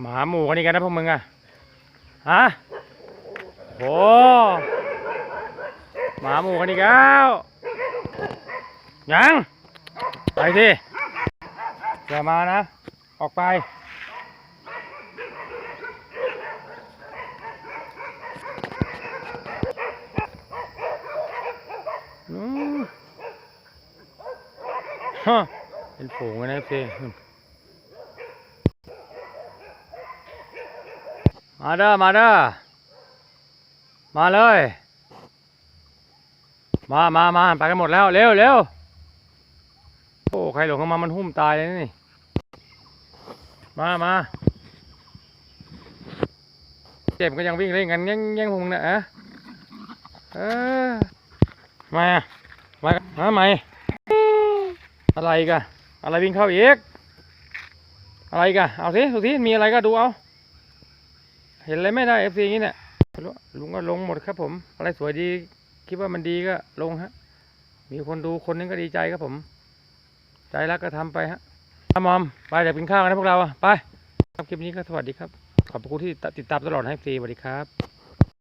หมาหมู่กันนี่กันนะพวกมึงอะฮะโหหมาหมู่กันอีกแล้วยังไปสิอย่ามานะ ออกไปฮะเป็นฝูงนนะพี่ มาเด้อมาเด้อมาเลย มามามาไปกันหมดแล้ว เร็วเร็วโอ้ใครหลงเข้ามามันหุ้มตายเลยนี่ มามาเจ็บก็ยังวิ่งเล่นกันแย่งแย่งพวกมึงนะอะเออมามามาใหม่อะไรกันอะไรวิ่งเข้าอีกอะไรกันเอาสิดูสิมีอะไรก็ดูเอา เห็นอะไรไม่ได้เอฟซีนี้เนี่ยลุลุงก็ลงหมดครับผม อะไรสวยดี คิดว่ามันดีก็ลงฮะ มีคนดูคนนึงก็ดีใจครับผม ใจรักก็ทำไปฮะถ้ามอม ไปเดี๋ยวกินข้าวกันนะพวกเราอะไป ครับคลิปนี้ก็สวัสดีครับ ขอบคุณที่ติดตามตลอดให้ฟรีสวัสดีครับ